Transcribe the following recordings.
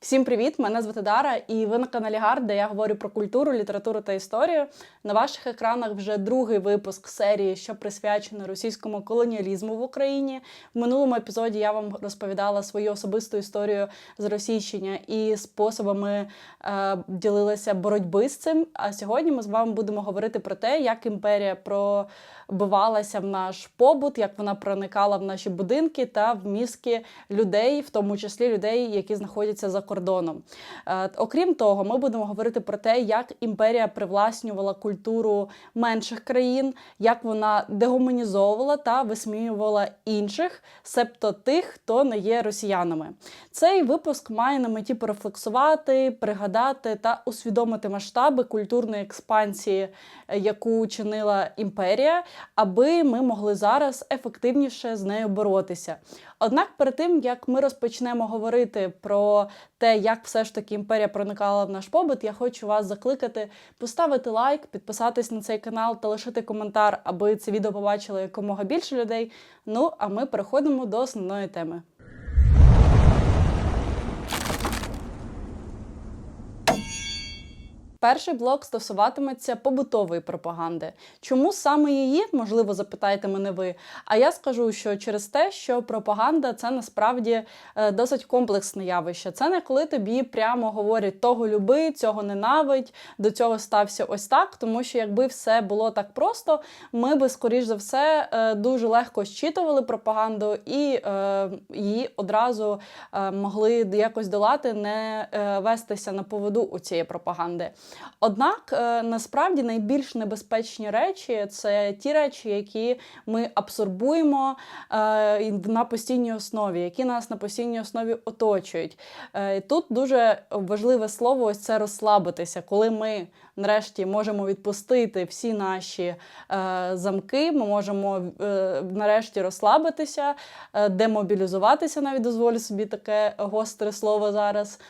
Всім привіт! Мене звати Дара, і ви на каналі Гард, де я говорю про культуру, літературу та історію. На ваших екранах вже другий випуск серії, що присвячений російському колоніалізму в Україні. В минулому епізоді я вам розповідала свою особисту історію з російщення і способами е, ділилася боротьби з цим. А сьогодні ми з вами будемо говорити про те, як імперія пробивалася в наш побут, як вона проникала в наші будинки та в мізки людей, в тому числі людей, які знаходяться за кордоном. Е, Окрім того, ми будемо говорити про те, як імперія привласнювала культуру менших країн, як вона дегуманізовувала та висміювала інших, себто тих, хто не є росіянами. Цей випуск має на меті порефлексувати, пригадати та усвідомити масштаби культурної експансії, е, яку чинила імперія, аби ми могли зараз ефективніше з нею боротися. Однак, перед тим як ми розпочнемо говорити про те, як все ж таки імперія проникала в наш побут, я хочу вас закликати поставити лайк, підписатись на цей канал та лишити коментар, аби це відео побачило якомога більше людей. Ну а ми переходимо до основної теми. Перший блок стосуватиметься побутової пропаганди. Чому саме її, можливо, запитаєте мене ви? А я скажу, що через те, що пропаганда це насправді е, досить комплексне явище. Це не коли тобі прямо говорять того люби, цього ненавидь, до цього стався ось так. Тому що якби все було так просто, ми би, скоріш за все, е, дуже легко щитували пропаганду і е, її одразу могли якось долати, не вестися на поводу у цієї пропаганди. Однак е, насправді найбільш небезпечні речі це ті речі, які ми абсорбуємо е, на постійній основі, які нас на постійній основі оточують. Е, Тут дуже важливе слово ось це розслабитися, коли ми нарешті можемо відпустити всі наші замки, ми можемо нарешті розслабитися, демобілізуватися, навіть дозволю собі таке гостре слово зараз.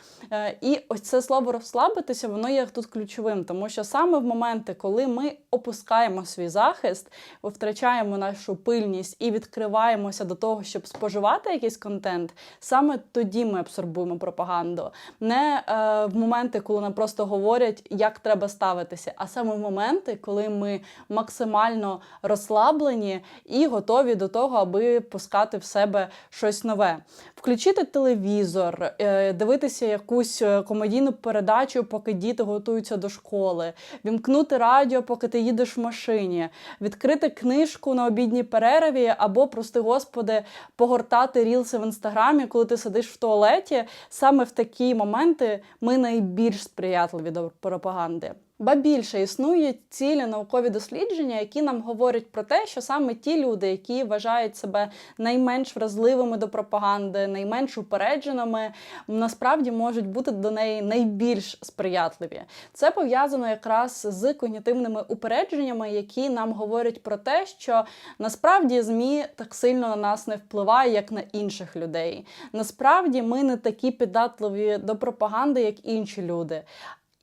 І ось це слово розслабитися, воно є тут ключовим, тому що саме в моменти, коли ми опускаємо свій захист, втрачаємо нашу пильність і відкриваємося до того, щоб споживати якийсь контент, саме тоді ми абсорбуємо пропаганду. Не е, в моменти, коли нам просто говорять, як треба ставитися, а саме в моменти, коли ми максимально розслаблені і готові до того, аби пускати в себе щось нове. Включити телевізор, е, дивитися якусь е, комедійну передачу, поки діти готуються до школи, вімкнути радіо, поки ти їдеш в машині, відкрити книжку на обідній перерві, або, прости господи, погортати рілси в інстаграмі, коли ти сидиш в туалеті. Саме в такі моменти ми найбільш сприятливі до пропаганди. Ба більше існують цілі наукові дослідження, які нам говорять про те, що саме ті люди, які вважають себе найменш вразливими до пропаганди, найменш упередженими, насправді можуть бути до неї найбільш сприятливі. Це пов'язано якраз з когнітивними упередженнями, які нам говорять про те, що насправді ЗМІ так сильно на нас не впливає, як на інших людей. Насправді ми не такі піддатливі до пропаганди, як інші люди.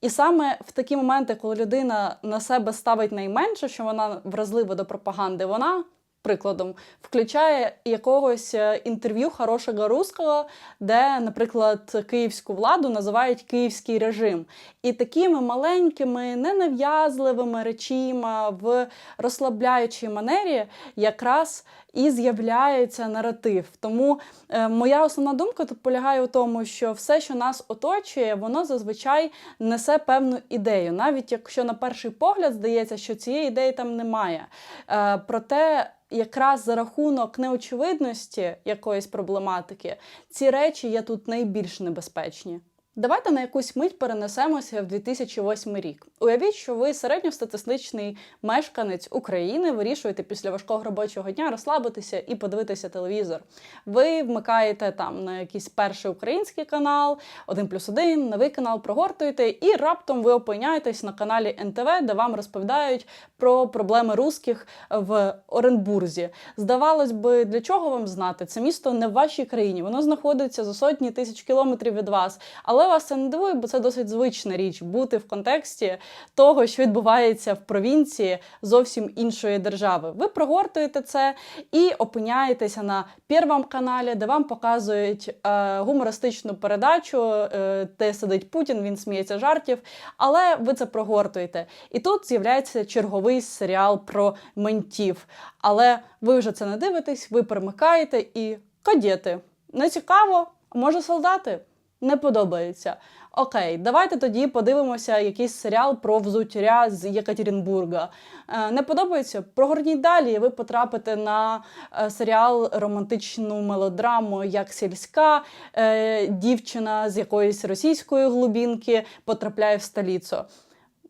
І саме в такі моменти, коли людина на себе ставить найменше, що вона вразлива до пропаганди, вона. Прикладом, включає якогось е, інтерв'ю хорошого русского, де, наприклад, київську владу називають київський режим. І такими маленькими, ненав'язливими речима в розслабляючій манері якраз і з'являється наратив. Тому е, моя основна думка тут полягає у тому, що все, що нас оточує, воно зазвичай несе певну ідею, навіть якщо на перший погляд здається, що цієї ідеї там немає. Е, проте якраз за рахунок неочевидності якоїсь проблематики ці речі є тут найбільш небезпечні. Давайте на якусь мить перенесемося в 2008 рік. Уявіть, що ви середньостатистичний мешканець України, вирішуєте після важкого робочого дня розслабитися і подивитися телевізор. Ви вмикаєте там на якийсь перший український канал, 1 плюс 1, новий канал прогортуєте, і раптом ви опиняєтесь на каналі НТВ, де вам розповідають про проблеми русських в Оренбурзі. Здавалось би, для чого вам знати? Це місто не в вашій країні, воно знаходиться за сотні тисяч кілометрів від вас. Але вас це не дивує, бо це досить звична річ бути в контексті того, що відбувається в провінції зовсім іншої держави. Ви прогортуєте це і опиняєтеся на Первому каналі, де вам показують е, гумористичну передачу, е, де сидить Путін, він сміється жартів, але ви це прогортуєте. І тут з'являється черговий серіал про ментів. Але ви вже це не дивитесь, ви перемикаєте і кадети. Не цікаво, може солдати? Не подобається. Окей, давайте тоді подивимося якийсь серіал про взуття з Єкатеринбурга. Е, не подобається? Прогорніть далі, і ви потрапите на е, серіал романтичну мелодраму, як сільська е, дівчина з якоїсь російської глубінки потрапляє в столицю.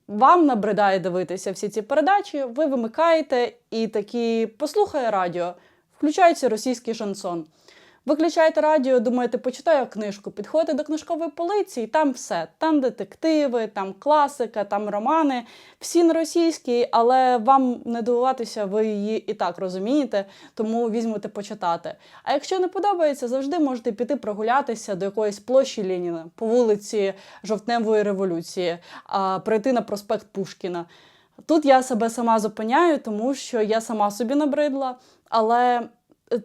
Вам набридає дивитися всі ці передачі, ви вимикаєте і такі послухає радіо, включається російський шансон. Виключаєте радіо, думаєте, почитаю книжку, підходите до книжкової полиці, і там все. Там детективи, там класика, там романи. Всі на російській, але вам не дивуватися, ви її і так розумієте, тому візьмете почитати. А якщо не подобається, завжди можете піти прогулятися до якоїсь площі Леніна по вулиці Жовтневої революції, а прийти на проспект Пушкіна. Тут я себе сама зупиняю, тому що я сама собі набридла, але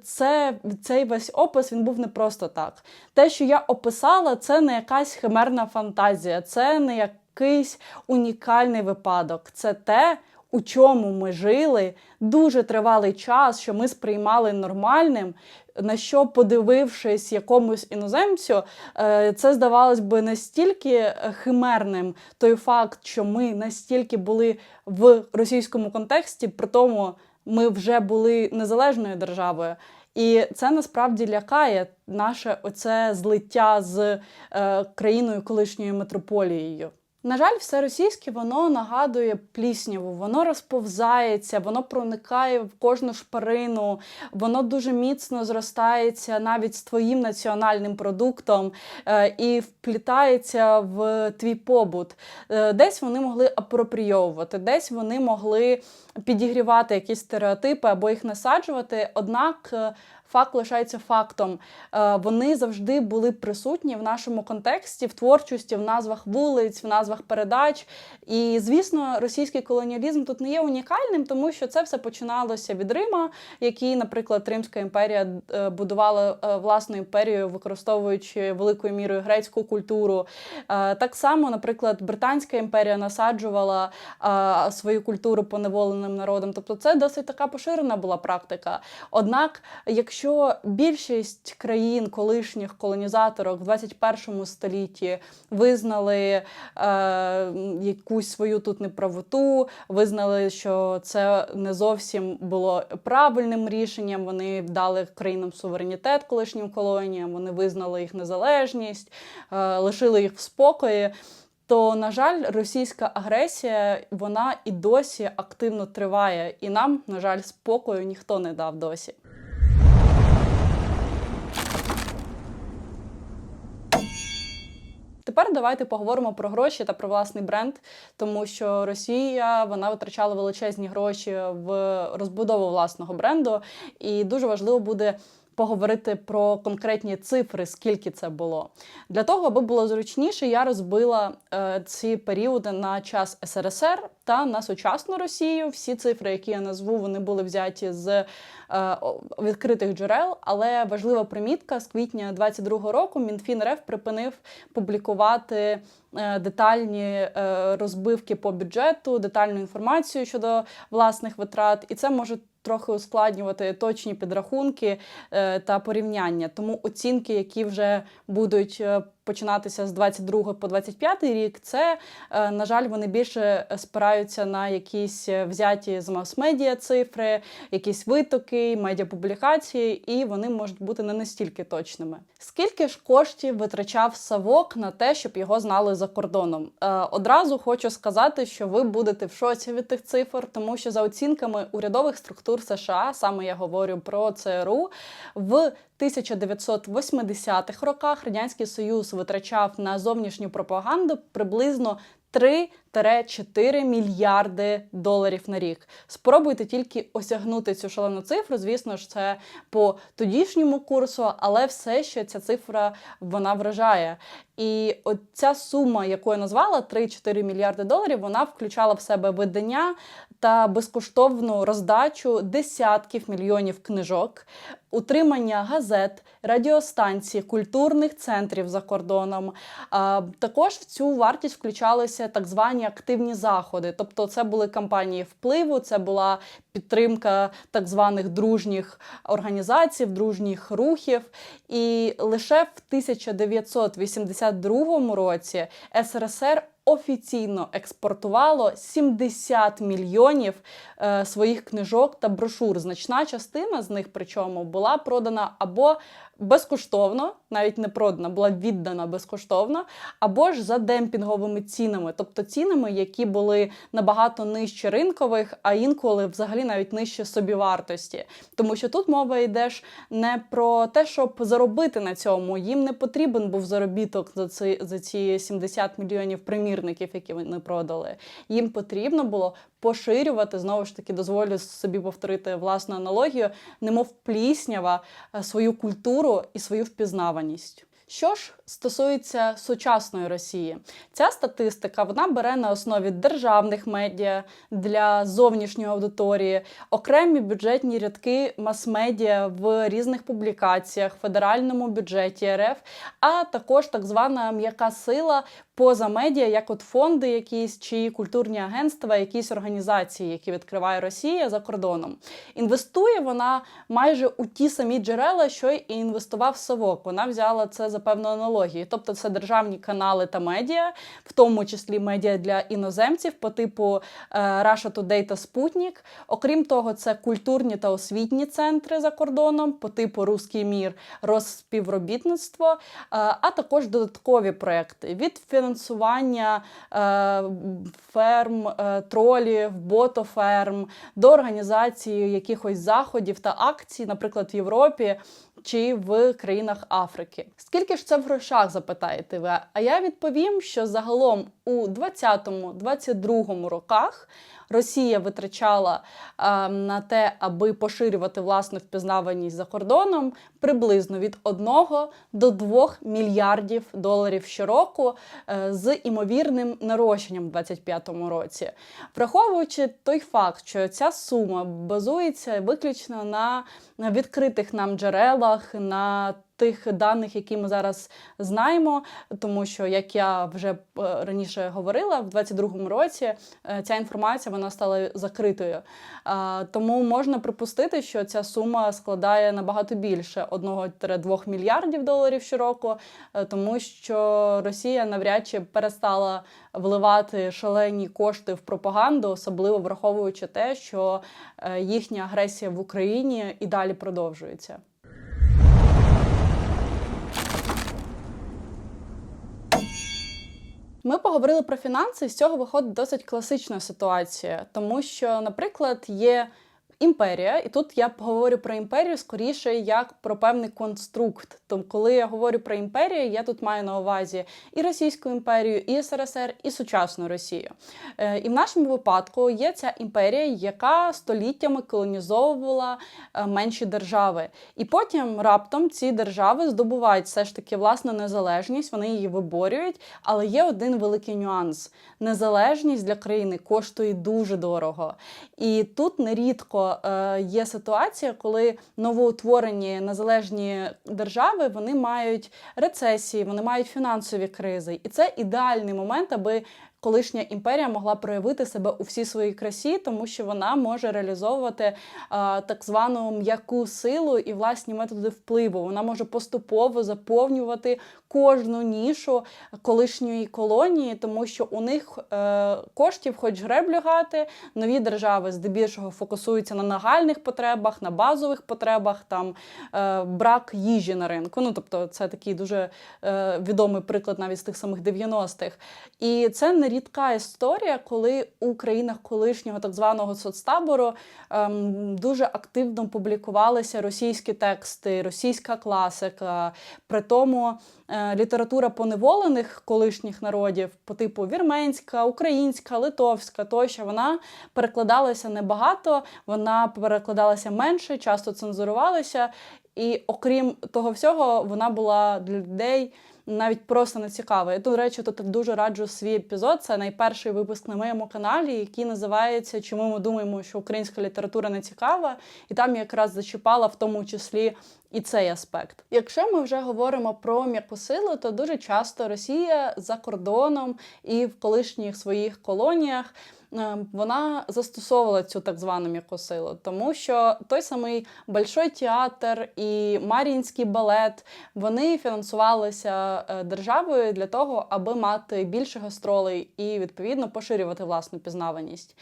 це цей весь опис він був не просто так. Те, що я описала, це не якась химерна фантазія, це не якийсь унікальний випадок. Це те, у чому ми жили дуже тривалий час, що ми сприймали нормальним. На що, подивившись якомусь іноземцю, е, це здавалось би настільки химерним той факт, що ми настільки були в російському контексті, при тому ми вже були незалежною державою. І це насправді лякає наше оце злиття з е, країною колишньою метрополією. На жаль, все російське воно нагадує плісняву, воно розповзається, воно проникає в кожну шпарину, воно дуже міцно зростається навіть з твоїм національним продуктом е, і вплітається в твій побут. Е, десь вони могли апропрійовувати, десь вони могли підігрівати якісь стереотипи або їх насаджувати. Однак е, факт лишається фактом. Е, вони завжди були присутні в нашому контексті, в творчості, в назвах вулиць, в назвах передач. І, звісно, російський колоніалізм тут не є унікальним, тому що це все починалося від Рима, який, наприклад, Римська імперія е, будувала е, власну імперію, використовуючи великою мірою грецьку культуру. Так само, наприклад, Британська імперія насаджувала свою культуру поневоленим народам. Тобто, це досить така поширена була практика. Однак, якщо що більшість країн колишніх колонізаторок в 21 столітті визнали е, якусь свою тут неправоту, визнали, що це не зовсім було правильним рішенням. Вони дали країнам суверенітет колишнім колоніям, вони визнали їх незалежність, е, лишили їх в спокої. То, на жаль, російська агресія вона і досі активно триває, і нам, на жаль, спокою ніхто не дав досі. Тепер давайте поговоримо про гроші та про власний бренд, тому що Росія вона витрачала величезні гроші в розбудову власного бренду, і дуже важливо буде поговорити про конкретні цифри, скільки це було. Для того, аби було зручніше, я розбила е, ці періоди на час СРСР та на сучасну Росію. Всі цифри, які я назву, вони були взяті з е, відкритих джерел. Але важлива примітка з квітня 22-го року Мінфін РФ припинив публікувати. Е, детальні е, розбивки по бюджету, детальну інформацію щодо власних витрат, і це може трохи ускладнювати точні підрахунки е, та порівняння. Тому оцінки, які вже будуть е, починатися з 22 по 25 рік, це, е, на жаль, вони більше спираються на якісь взяті з мас-медіа цифри, якісь витоки, медіапублікації, і вони можуть бути не настільки точними. Скільки ж коштів витрачав Савок на те, щоб його знали за кордоном? Одразу хочу сказати, що ви будете в шоці від тих цифр, тому що за оцінками урядових структур США, саме я говорю про ЦРУ, в 1980-х роках Радянський Союз витрачав на зовнішню пропаганду приблизно 3-4 мільярди доларів на рік. Спробуйте тільки осягнути цю шалену цифру. Звісно ж, це по тодішньому курсу, але все ще ця цифра вона вражає. І от ця сума, яку я назвала 3-4 мільярди доларів, вона включала в себе видання та безкоштовну роздачу десятків мільйонів книжок, утримання газет, радіостанцій, культурних центрів за кордоном. А, Також в цю вартість включалися так звані активні заходи. Тобто, це були кампанії впливу, це була підтримка так званих дружніх організацій, дружніх рухів. І лише в 1982 році СРСР офіційно експортувало 70 мільйонів е, своїх книжок та брошур. Значна частина з них, причому, була продана або безкоштовно, навіть не продана, була віддана безкоштовно, або ж за демпінговими цінами, тобто цінами, які були набагато нижче ринкових, а інколи взагалі навіть нижче собівартості. Тому що тут мова йде ж не про те, щоб заробити на цьому. Їм не потрібен був заробіток за ці, за ці 70 мільйонів примірників, які вони продали. Їм потрібно було поширювати знову ж таки, дозволю собі повторити власну аналогію, немов пліснява е, свою культуру і свою впізнаваність. Що ж стосується сучасної Росії, ця статистика вона бере на основі державних медіа для зовнішньої аудиторії, окремі бюджетні рядки мас-медіа в різних публікаціях, федеральному бюджеті РФ, а також так звана м'яка сила поза медіа, як от фонди, якісь чи культурні агентства, якісь організації, які відкриває Росія за кордоном. Інвестує вона майже у ті самі джерела, що й інвестував Совок. Вона взяла це за певною аналогією. Тобто це державні канали та медіа, в тому числі медіа для іноземців по типу е, Russia Today та Sputnik. Окрім того, це культурні та освітні центри за кордоном по типу Руський мір, розспівробітництво, е, а також додаткові проекти від фінансування е, ферм, тролів, ботоферм до організації якихось заходів та акцій, наприклад, в Європі чи в країнах Африки. Скільки ж це в грошах, запитаєте ви? А я відповім, що загалом у 2020-2022 роках Росія витрачала е, на те, аби поширювати власну впізнаваність за кордоном приблизно від 1 до 2 мільярдів доларів щороку е, з імовірним нарощенням у 2025 році. Враховуючи той факт, що ця сума базується виключно на відкритих нам джерелах, на Тих даних, які ми зараз знаємо, тому що, як я вже е, раніше говорила, в 2022 році е, ця інформація вона стала закритою. Тому можна припустити, що ця сума складає набагато більше 1-2 мільярдів доларів щороку, е, тому що Росія навряд чи перестала вливати шалені кошти в пропаганду, особливо враховуючи те, що їхня агресія в Україні і далі продовжується. Ми поговорили про фінанси, і з цього виходить досить класична ситуація, тому що, наприклад, є імперія, і тут я говорю про імперію скоріше як про певний конструкт. Тому, коли я говорю про імперію, я тут маю на увазі і Російську імперію, і СРСР, і сучасну Росію. Е, і в нашому випадку є ця імперія, яка століттями колонізовувала е, менші держави. І потім раптом ці держави здобувають все ж таки власну незалежність, вони її виборюють. Але є один великий нюанс: незалежність для країни коштує дуже дорого. І тут нерідко е, є ситуація, коли новоутворені незалежні держави вони мають рецесії, вони мають фінансові кризи, і це ідеальний момент, аби колишня імперія могла проявити себе у всій своїй красі, тому що вона може реалізовувати а, так звану м'яку силу і власні методи впливу. Вона може поступово заповнювати кожну нішу колишньої колонії, тому що у них е, коштів, хоч греблю гати, нові держави здебільшого фокусуються на нагальних потребах, на базових потребах, там е, брак їжі на ринку. Ну тобто, це такий дуже е, відомий приклад навіть з тих самих 90-х. І це не рідка історія, коли у країнах колишнього так званого соцтабору ем, дуже активно публікувалися російські тексти, російська класика. При тому е, література поневолених колишніх народів, по типу вірменська, українська, литовська тощо, вона перекладалася небагато, вона перекладалася менше, часто цензурувалася. І окрім того всього, вона була для людей навіть просто не цікава. Я, до речі, тут дуже раджу свій епізод. Це найперший випуск на моєму каналі, який називається Чому ми думаємо, що українська література не цікава, і там якраз зачіпала в тому числі. І цей аспект. Якщо ми вже говоримо про м'яку силу, то дуже часто Росія за кордоном і в колишніх своїх колоніях вона застосовувала цю так звану м'якосилу, тому що той самий Большой театр і Мар'їнський балет вони фінансувалися е, державою для того, аби мати більше гастролей і відповідно поширювати власну пізнаваність.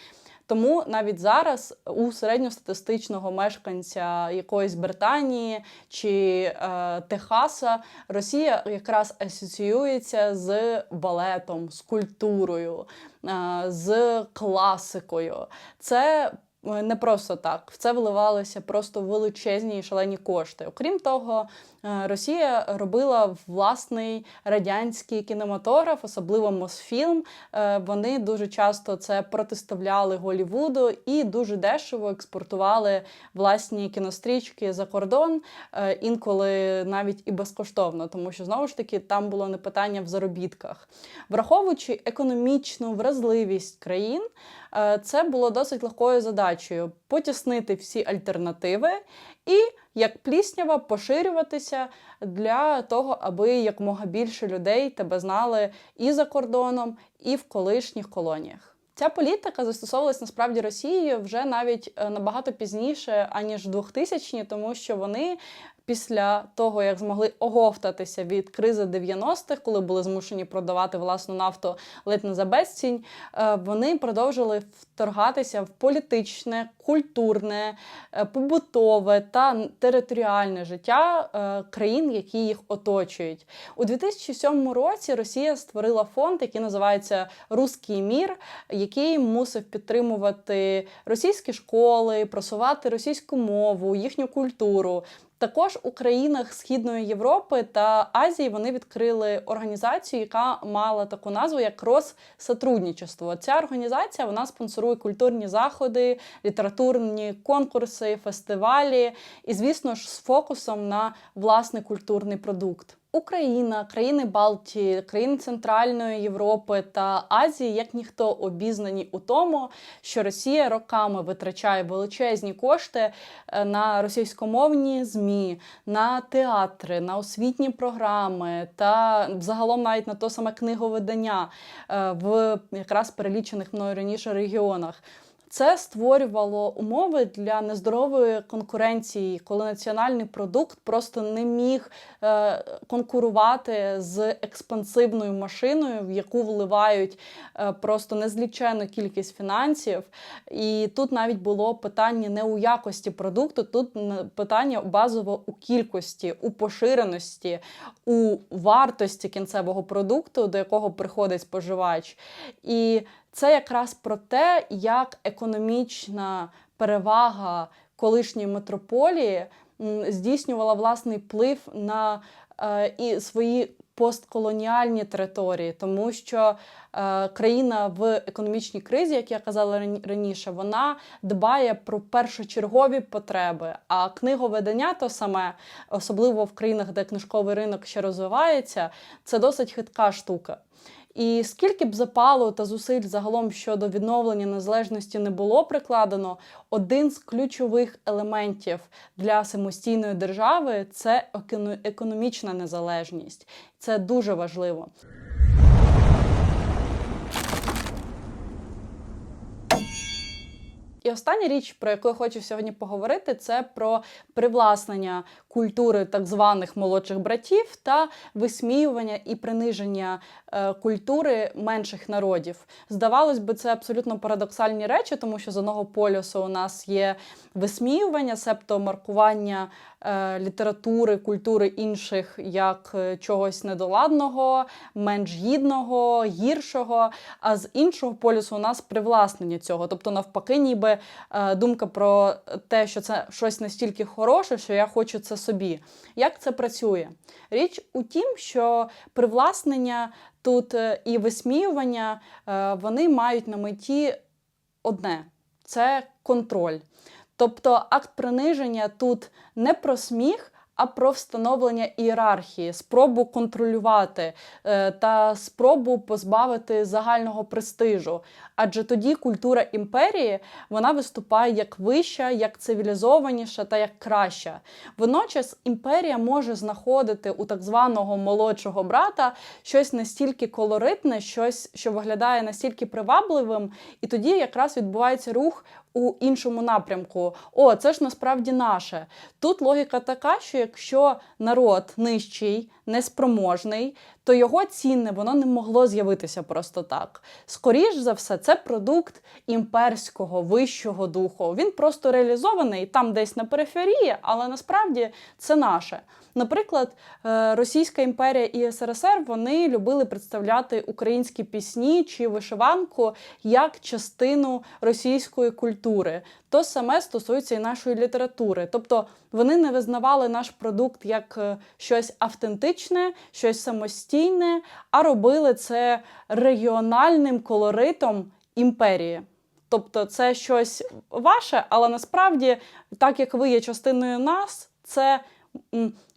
Тому навіть зараз у середньостатистичного мешканця якоїсь Британії чи е, Техаса Росія якраз асоціюється з балетом, з культурою, е, з класикою. Це е, не просто так, в це вливалися просто величезні і шалені кошти. Окрім того, Росія робила власний радянський кінематограф, особливо Мосфільм. Е, Вони дуже часто це протиставляли Голівуду і дуже дешево експортували власні кінострічки за кордон, е, інколи навіть і безкоштовно, тому що знову ж таки там було не питання в заробітках, враховуючи економічну вразливість країн. Е, Це було досить легкою задачею потіснити всі альтернативи і як пліснява поширюватися для того, аби якомога більше людей тебе знали і за кордоном, і в колишніх колоніях. Ця політика застосовувалась насправді Росією вже навіть е, набагато пізніше, аніж 2000-ні, тому що вони після того, як змогли оговтатися від кризи 90-х, коли були змушені продавати власну нафту ледь не за безцінь, е, вони продовжили вторгатися в політичне, культурне, е, побутове та територіальне життя е, країн, які їх оточують. У 2007 році Росія створила фонд, який називається Руський мір, який мусив підтримувати російські школи, просувати російську мову, їхню культуру. Також у країнах Східної Європи та Азії вони відкрили організацію, яка мала таку назву як Россотрудничество. Ця організація вона спонсорує культурні заходи, літературні конкурси, фестивалі і, звісно ж, з фокусом на власний культурний продукт. Україна, країни Балтії, країни Центральної Європи та Азії, як ніхто обізнані у тому, що Росія роками витрачає величезні кошти е, на російськомовні змі, на театри, на освітні програми та загалом навіть на то саме книговидання е, в якраз перелічених мною раніше регіонах. Це створювало умови для нездорової конкуренції, коли національний продукт просто не міг е, конкурувати з експансивною машиною, в яку вливають е, просто незлічену кількість фінансів. І тут навіть було питання не у якості продукту, тут питання базово у кількості, у поширеності, у вартості кінцевого продукту, до якого приходить споживач. І це якраз про те, як економічна перевага колишньої метрополії здійснювала власний вплив на е, і свої постколоніальні території, тому що е, країна в економічній кризі, як я казала раніше, вона дбає про першочергові потреби. А книговидання то саме, особливо в країнах, де книжковий ринок ще розвивається, це досить хитка штука. І скільки б запалу та зусиль загалом щодо відновлення незалежності не було прикладено, один з ключових елементів для самостійної держави це економічна незалежність. Це дуже важливо. І остання річ, про яку я хочу сьогодні поговорити, це про привласнення культури так званих молодших братів та висміювання і приниження е, культури менших народів. Здавалось би, це абсолютно парадоксальні речі, тому що з одного полюсу у нас є висміювання, себто маркування е, літератури, культури інших як е, чогось недоладного, менш гідного, гіршого. А з іншого полюсу у нас привласнення цього. Тобто, навпаки, ніби думка про те, що це щось настільки хороше, що я хочу це собі. Як це працює? Річ у тім, що привласнення тут е, і висміювання е, вони мають на меті одне це контроль. Тобто акт приниження тут не про сміх, а про встановлення ієрархії, спробу контролювати е, та спробу позбавити загального престижу. Адже тоді культура імперії вона виступає як вища, як цивілізованіша та як краща. Водночас імперія може знаходити у так званого молодшого брата щось настільки колоритне, щось, що виглядає настільки привабливим, і тоді якраз відбувається рух у іншому напрямку. О, це ж насправді наше. Тут логіка така, що якщо народ нижчий, неспроможний, то його цінне воно не могло з'явитися просто так. Скоріш за все, це продукт імперського вищого духу. Він просто реалізований там десь на периферії, але насправді це наше. Наприклад, е, Російська імперія і СРСР вони любили представляти українські пісні чи вишиванку як частину російської культури. То саме стосується і нашої літератури. Тобто вони не визнавали наш продукт як е, щось автентичне, щось самостійне, а робили це регіональним колоритом імперії. Тобто це щось ваше, але насправді, так як ви є частиною нас, це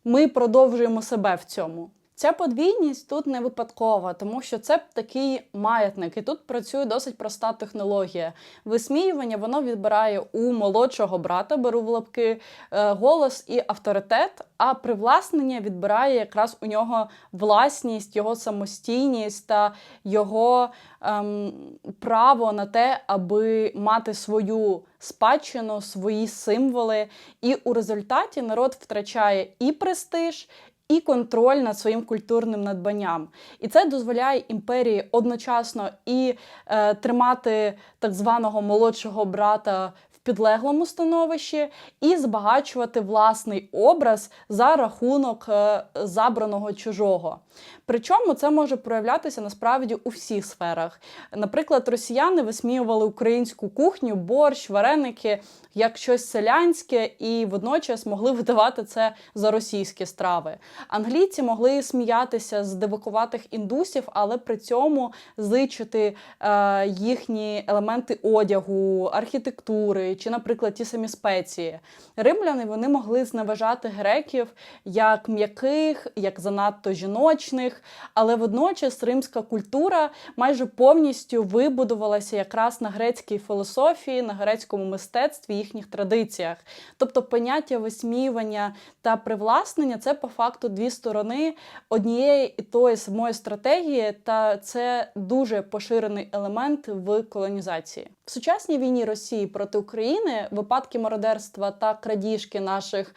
ми продовжуємо себе в цьому. Ця подвійність тут не випадкова, тому що це такий маятник, і тут працює досить проста технологія. Висміювання воно відбирає у молодшого брата, беру в лапки е, голос і авторитет, а привласнення відбирає якраз у нього власність, його самостійність та його ем, право на те, аби мати свою спадщину, свої символи. І у результаті народ втрачає і престиж, і контроль над своїм культурним надбанням. І це дозволяє імперії одночасно і е, тримати так званого молодшого брата підлеглому становищі, і збагачувати власний образ за рахунок е, забраного чужого. Причому це може проявлятися насправді у всіх сферах. Наприклад, росіяни висміювали українську кухню, борщ, вареники як щось селянське, і водночас могли видавати це за російські страви. Англійці могли сміятися з дивакуватих індусів, але при цьому зичити е, їхні елементи одягу, архітектури чи, наприклад, ті самі спеції. Римляни вони могли зневажати греків як м'яких, як занадто жіночних, але водночас римська культура майже повністю вибудувалася якраз на грецькій філософії, на грецькому мистецтві їхніх традиціях. Тобто поняття висміювання та привласнення це по факту дві сторони однієї і тої самої стратегії, та це дуже поширений елемент в колонізації. В сучасній війні Росії проти України випадки мародерства та крадіжки наших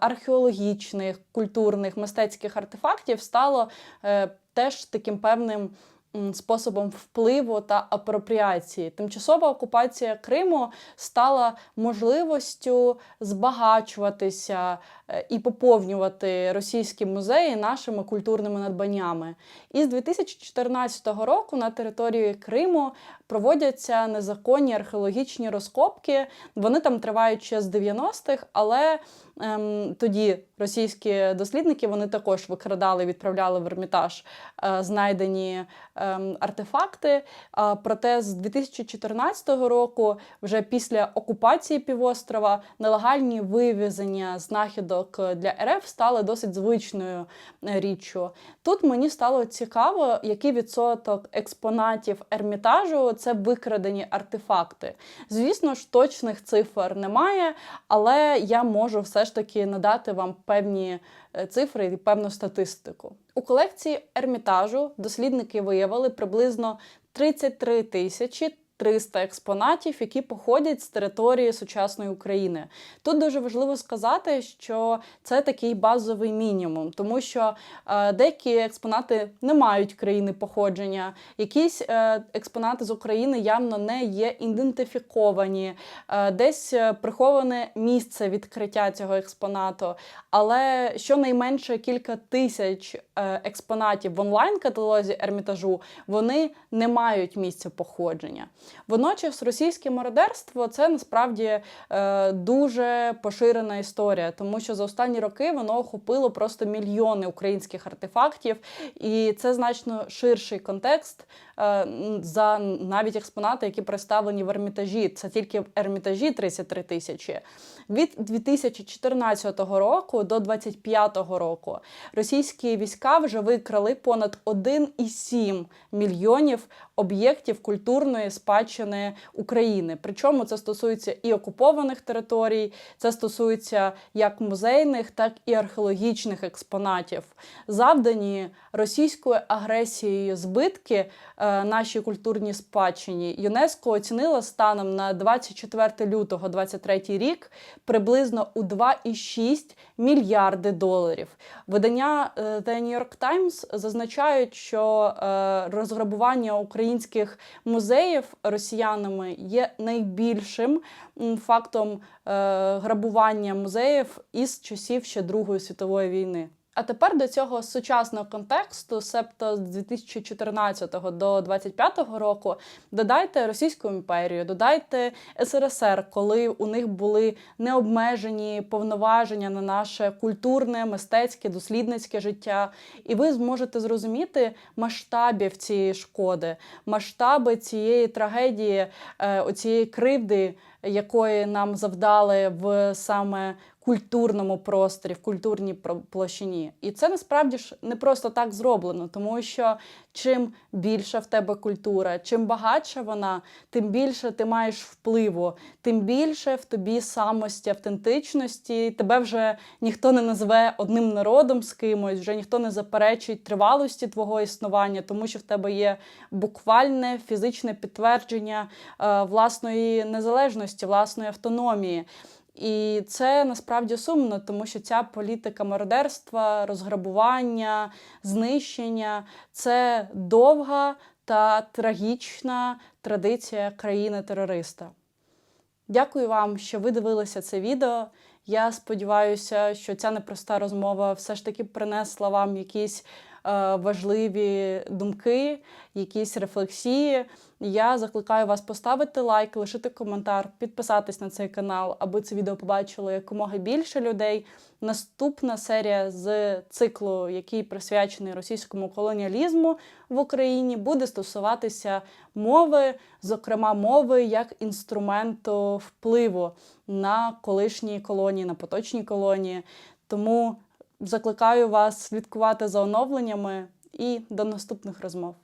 археологічних, культурних, мистецьких артефактів стало е, теж таким певним способом впливу та апропріації. Тимчасова окупація Криму стала можливістю збагачуватися і поповнювати російські музеї нашими культурними надбаннями. І з 2014 року на території Криму проводяться незаконні археологічні розкопки. Вони там тривають ще з 90-х, але ем, тоді російські дослідники вони також викрадали, відправляли в Ермітаж е, знайдені ем, артефакти. А, проте з 2014 року, вже після окупації півострова, нелегальні вивезення знахідок для РФ стали досить звичною е, річчю. Тут мені стало цікаво, який відсоток експонатів ермітажу це викрадені артефакти. Звісно ж, точних цифр немає, але я можу все ж таки надати вам певні е, цифри і певну статистику. У колекції ермітажу дослідники виявили приблизно 33 тисячі 300 експонатів, які походять з території сучасної України. Тут дуже важливо сказати, що це такий базовий мінімум, тому що е, деякі експонати не мають країни походження, якісь е, експонати з України явно не є ідентифіковані, е, десь приховане місце відкриття цього експонату. Але щонайменше кілька тисяч експонатів в онлайн-каталозі Ермітажу вони не мають місця походження. Водночас російське мародерство це насправді е, дуже поширена історія, тому що за останні роки воно охопило просто мільйони українських артефактів, і це значно ширший контекст е, за навіть експонати, які представлені в Ермітажі. Це тільки в Ермітажі 33 тисячі. Від 2014 року до 2025 року російські війська вже викрали понад 1,7 мільйонів об'єктів культурної спадщини України. Причому це стосується і окупованих територій, це стосується як музейних, так і археологічних експонатів. Завдані російською агресією збитки е, нашій культурній спадщині ЮНЕСКО оцінила станом на 24 лютого 2023 рік приблизно у 2,6 мільярди доларів. Видання е, The New York Times зазначають, що е, розграбування українських музеїв росіянами є найбільшим фактом е, грабування музеїв із часів ще Другої світової війни. А тепер до цього сучасного контексту, себто з 2014 до 2025 року, додайте Російську імперію, додайте СРСР, коли у них були необмежені повноваження на наше культурне, мистецьке, дослідницьке життя, і ви зможете зрозуміти масштабів цієї шкоди, масштаби цієї трагедії, е, оцієї кривди, якої нам завдали в саме культурному просторі, в культурній площині. І це насправді ж не просто так зроблено, тому що чим більша в тебе культура, чим багатша вона, тим більше ти маєш впливу, тим більше в тобі самості, автентичності. Тебе вже ніхто не назве одним народом з кимось, вже ніхто не заперечить тривалості твого існування, тому що в тебе є буквальне фізичне підтвердження е, власної незалежності, власної автономії. І це насправді сумно, тому що ця політика мародерства, розграбування, знищення це довга та трагічна традиція країни-терориста. Дякую вам, що ви дивилися це відео. Я сподіваюся, що ця непроста розмова все ж таки принесла вам якісь важливі думки, якісь рефлексії. Я закликаю вас поставити лайк, лишити коментар, підписатись на цей канал, аби це відео побачило якомога більше людей. Наступна серія з циклу, який присвячений російському колоніалізму в Україні, буде стосуватися мови, зокрема мови як інструменту впливу на колишні колонії, на поточні колонії. Тому закликаю вас слідкувати за оновленнями і до наступних розмов.